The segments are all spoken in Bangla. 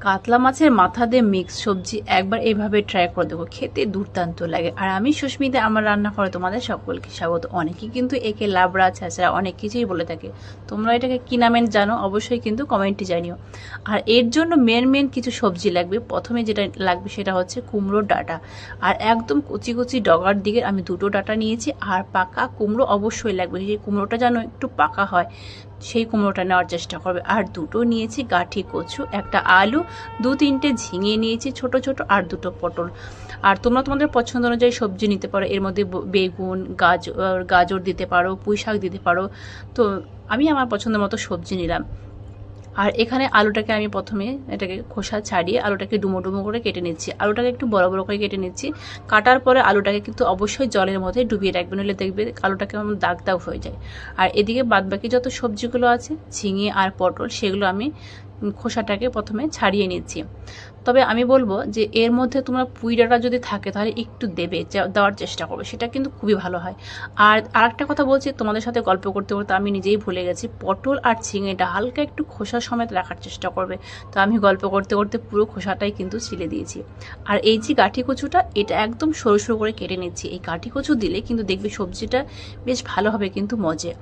কাতলা মাছের মাথা দিয়ে মিক্স সবজি একবার এইভাবে ট্রাই করে দেখো, খেতে দুর্দান্ত লাগে। আর আমি সুস্মিতা, আমার রান্না করে তোমাদের সকলকে স্বাগত। অনেকেই কিন্তু একে লাবড়া, ছাঁচড়া অনেক কিছুই বলে থাকে। তোমরা এটাকে কি নামে জানো? অবশ্যই কিন্তু কমেন্টে জানিও। আর এর জন্য মেন মেন কিছু সবজি লাগবে। প্রথমে যেটা লাগবে সেটা হচ্ছে কুমড়োর ডাটা। আর একদম কুচি কুচি ডগার দিকে আমি দুটো ডাটা নিয়েছি। আর পাকা কুমড়ো অবশ্যই লাগবে। সেই কুমড়োটা যেন একটু পাকা হয় সেই কুমড়োটা নেওয়ার চেষ্টা করবে। আর দুটো নিয়েছি, গাঠি, কচু, একটা আলু, দু তিনটে ঝিঙে নিয়েছি, ছোট ছোট, আর দুটো পটল। আর তোমরা তোমাদের পছন্দ অনুযায়ী সবজি নিতে পারো। এর মধ্যে বেগুন গাজর গাজর দিতে পারো পুঁই শাক দিতে পারো। তো আমি আমার পছন্দ মতো সবজি নিলাম। আর এখানে আলুটাকে আমি প্রথমে এটাকে খোসা ছাড়িয়ে আলুটাকে ডুমো ডুমো করে কেটে নিচ্ছি। আলুটাকে একটু বড় বড় করে কেটে নিচ্ছি। কাটার পরে আলুটাকে কিন্তু অবশ্যই জলের মধ্যে ডুবিয়ে রাখবে নইলে দেখবে আলুটাকে আমার দাগ দাগ হয়ে যায়। আর এদিকে বাদবাকি যত সবজিগুলো আছে, ঝিঙে আর পটল, সেগুলো আমি খোসাটাকে প্রথমে ছাড়িয়ে নিচ্ছি। তবে আমি বলব যে এর মধ্যে তোমরা পুঁই ডাঁটা যদি থাকে, তাহলে একটু দেবে দেওয়ার চেষ্টা করবে, সেটা কিন্তু খুবই ভালো হয়। আর আরেকটা কথা বলছি তোমাদের সাথে গল্প করতে করতে আমি নিজেই ভুলে গেছি, পটল আর ঝিঙেটা হালকা একটু খোসা সমেত রাখার চেষ্টা করবে। তো আমি গল্প করতে করতে পুরো খোসাটাই কিন্তু ছিলে দিয়েছি। আর এই যে কাঠি কচুটা, এটা একদম সরু সরু করে কেটে নিচ্ছি। এই কাঠি কচু দিলে কিন্তু দেখবে সবজিটা বেশ ভালো হবে কিন্তু মজে।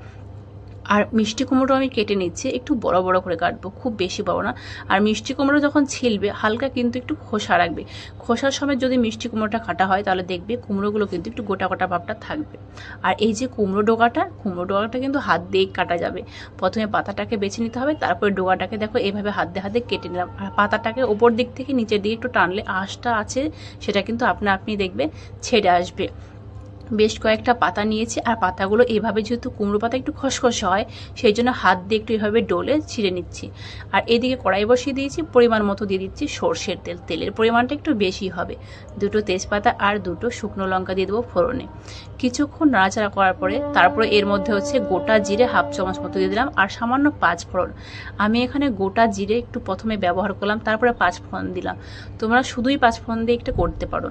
আর মিষ্টি কুমড়ো আমি কেটে নিচ্ছি, একটু বড় বড় করে কাটবো, খুব বেশি বড় না। আর মিষ্টি কুমড়ো যখন ছিলবে, হালকা কিন্তু একটু খোসা রাখবে। খোসার সময় যদি মিষ্টি কুমড়োটা কাটা হয়, তাহলে দেখবে কুমড়োগুলো কিন্তু একটু গোটা গোটা ভাবটা থাকবে। আর এই যে কুমড়ো ডোকাটা কুমড়ো ডোকাটা কিন্তু হাত দিয়ে কাটা যাবে। প্রথমে পাতাটাকে বেছে নিতে হবে, তারপরে ডোকাটাকে দেখো এভাবে হাত দিয়ে হাত কেটে নিলাম। আর পাতাটাকে ওপর দিক থেকে নিচের দিকে একটু টানলে আঁশটা আছে, সেটা কিন্তু আপনা আপনি দেখবে ছেড়ে আসবে। বেশ কয়েকটা পাতা নিয়েছি, আর পাতাগুলো এভাবে যেহেতু কুমড়ো পাতা একটু খসখসে হয়, সেই জন্য হাত দিয়ে একটু এভাবে ডলে ছিঁড়ে নিচ্ছি। আর এদিকে কড়াই বসিয়ে দিয়েছি, পরিমাণ মতো দিয়ে দিচ্ছি সর্ষের তেল। তেলের পরিমাণটা একটু বেশি হবে। দুটো তেজপাতা আর দুটো শুকনো লঙ্কা দিয়ে দেবো ফোড়নে। কিছুক্ষণ নাড়াচাড়া করার পরে, তারপরে এর মধ্যে হচ্ছে গোটা জিরে হাফ চামচ মতো দিয়ে দিলাম, আর সামান্য পাঁচ ফোড়ন। আমি এখানে গোটা জিরে একটু প্রথমে ব্যবহার করলাম, তারপরে পাঁচ ফোড়ন দিলাম। তোমরা শুধুই পাঁচ ফোড়ন দিয়ে একটা করতে পারো।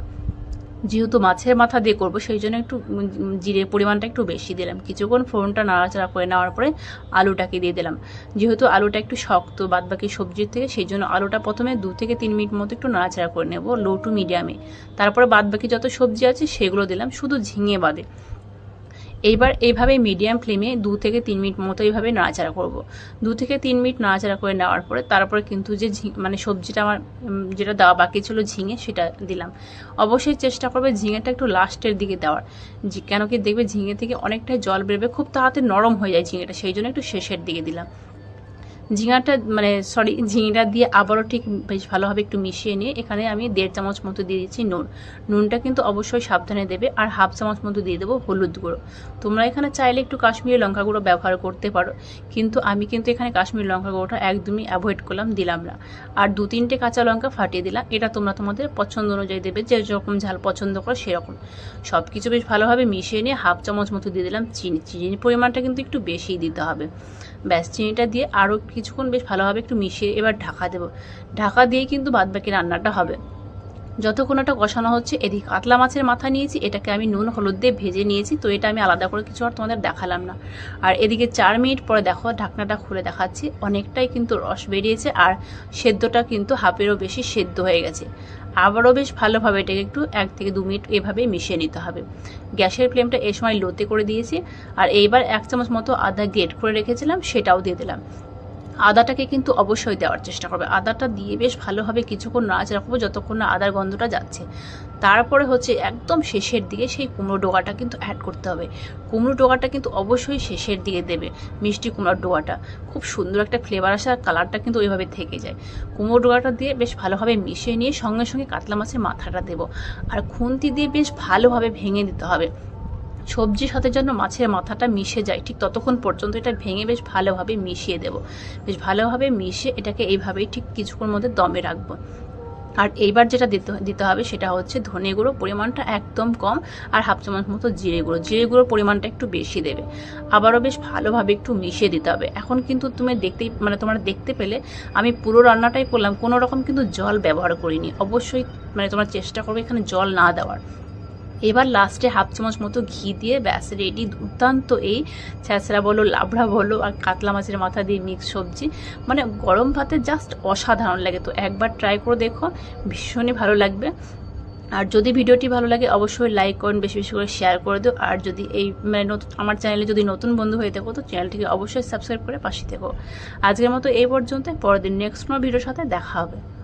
যেহেতু মাছের মাথা দিয়ে করব, সেই জন্য একটু জিরের পরিমাণটা একটু বেশি দিলাম। কিছুক্ষণ ফোড়নটা নাড়াচাড়া করে নেওয়ার পরে আলুটাকে দিয়ে দিলাম। যেহেতু আলুটা একটু শক্ত, বাদবাকি সবজির থেকে, সেই জন্য আলুটা প্রথমে দু থেকে তিন মিনিট মতো একটু নাড়াচাড়া করে নেব লো টু মিডিয়ামে তারপরে বাদবাকি যত সবজি আছে, সেগুলো দিলাম, শুধু ঝিঙে বাদে। এইবার এইভাবে মিডিয়াম ফ্লেমে দু থেকে তিন মিনিট মতো এইভাবে নাড়াচাড়া করব। দু থেকে তিন মিনিট নাড়াচাড়া করে নেওয়ার পরে তারপরে কিন্তু যে মানে সবজিটা আমার যেটা দেওয়া বাকি ছিল ঝিঙে সেটা দিলাম। অবশ্যই চেষ্টা করবে ঝিঙেটা একটু লাস্টের দিকে দেওয়ার। কেন কি দেখবে ঝিঙে থেকে অনেকটাই জল বেরবে, খুব তাড়াতাড়ি নরম হয়ে যায় ঝিঙেটা, সেই জন্য একটু শেষের দিকে দিলাম। ঝিঙাটা মানে সরি ঝিঙেটা দিয়ে আবারও ঠিক বেশ ভালোভাবে একটু মিশিয়ে নিয়ে এখানে আমি দেড় চামচ মতো দিয়ে দিচ্ছি নুন। নুনটা কিন্তু অবশ্যই সাবধানে দেবে আর হাফ চামচ মতো দিয়ে দেবো হলুদ গুঁড়ো। তোমরা এখানে চাইলে একটু কাশ্মীরি লঙ্কা গুঁড়ো ব্যবহার করতে পারো। কিন্তু আমি কিন্তু এখানে কাশ্মীরি লঙ্কা গুঁড়োটা একদমই অ্যাভয়েড করলাম, দিলাম না। আর দু তিনটে কাঁচা লঙ্কা ফাটিয়ে দিলাম, এটা তোমরা তোমাদের পছন্দ অনুযায়ী দেবে, যে যেরকম ঝাল পছন্দ করো সেরকম। সব কিছু বেশ ভালোভাবে মিশিয়ে নিয়ে হাফ চামচ মতো দিয়ে দিলাম চিনি। চিনির পরিমাণটা কিন্তু একটু বেশিই দিতে হবে। ব্যাস, চিনিটা দিয়ে আরও কিছুক্ষণ বেশ ভালোভাবে একটু মিশিয়ে এবার ঢাকা দেবো। ঢাকা দিয়েই কিন্তু বাদবাকি রান্নাটা হবে। যতক্ষণ এটা কষানো হচ্ছে, এদিক কাতলা মাছের মাথা নিয়েছি, এটাকে আমি নুন, হলুদ দিয়ে ভেজে নিয়েছি, তো এটা আমি আলাদা করে কিছু আর তোমাদের দেখালাম না। আর এদিকে চার মিনিট পরে দেখো, ঢাকনাটা খুলে দেখাচ্ছি, অনেকটাই কিন্তু রস বেরিয়েছে আর সেদ্ধটা কিন্তু হাফেরও বেশি সেদ্ধ হয়ে গেছে। আবারও বেশ ভালোভাবে এটাকে একটু এক থেকে দু মিনিট এভাবে মিশিয়ে নিতে হবে। গ্যাসের ফ্লেমটা এই সময় লোতে করে দিয়েছি, আর এইবার এক চামচ মতো আদা গ্রেট করে রেখেছিলাম, সেটাও দিয়ে দিলাম। আদাটাকে কিন্তু অবশ্যই দেওয়ার চেষ্টা করবে। আদাটা দিয়ে বেশ ভালোভাবে কিছুক্ষণ নাচ রাখব যতক্ষণ না আদার গন্ধটা যাচ্ছে। তারপরে হচ্ছে একদম শেষের দিকে সেই কুমড়ো ডোগাটা কিন্তু অ্যাড করতে হবে। কুমড়ো ডোগাটা কিন্তু অবশ্যই শেষের দিকে দেবে, মিষ্টি কুমড়োর ডোগাটা খুব সুন্দর একটা ফ্লেভার আসে আর কালারটা কিন্তু ওইভাবে থেকে যায়। কুমড়ো ডোগাটা দিয়ে বেশ ভালোভাবে মিশিয়ে নিয়ে সঙ্গে সঙ্গে কাতলা মাছের মাথাটা দেবো। আর খুন্তি দিয়ে বেশ ভালোভাবে ভেঙে দিতে হবে। সবজির সাথে যেন মাছের মাথাটা মিশে যায়, ঠিক ততক্ষণ পর্যন্ত এটা ভেঙে বেশ ভালোভাবে মিশিয়ে দেব। বেশ ভালোভাবে মিশিয়ে এটাকে এইভাবেই ঠিক কিছুক্ষণ মধ্যে দমে রাখব। আর এইবার যেটা দিতে দিতে হবে সেটা হচ্ছে ধনে গুঁড়ো, পরিমাণটা একদম কম, আর হাফ চামচ মতো জিরে গুঁড়ো। জিরে গুঁড়োর পরিমাণটা একটু বেশি দেবে। আবারও বেশ ভালোভাবে একটু মিশিয়ে দিতে হবে। এখন কিন্তু তুমি দেখতেই মানে তোমরা দেখতে পেলে, আমি পুরো রান্নাটাই করলাম, কোনো রকম কিন্তু জল ব্যবহার করিনি। অবশ্যই মানে তোমরা চেষ্টা করবে এখানে জল না দেওয়ার। এবার লাস্টে হাফ চামচ মতো ঘি দিয়ে ব্যাস রেডি দুর্দান্ত এই ছ্যাঁচড়া বলো, লাবড়া বলো আর কাতলা মাছের মাথা দিয়ে মিক্স সবজি। মানে গরম ভাতে জাস্ট অসাধারণ লাগে তো, একবার ট্রাই করে দেখো, ভীষণই ভালো লাগবে। আর যদি ভিডিওটি ভালো লাগে, অবশ্যই লাইক করুন, বেশি বেশি করে শেয়ার করে দিও। আর যদি এই মানে নতুন, আমার চ্যানেলে যদি নতুন বন্ধু হয়ে থাকো, তো চ্যানেলটিকে অবশ্যই সাবস্ক্রাইব করে পাশে থেকো। আজকের মতো এই পর্যন্ত পরের দিন নেক্সট কোনো ভিডিওর সাথে দেখা হবে।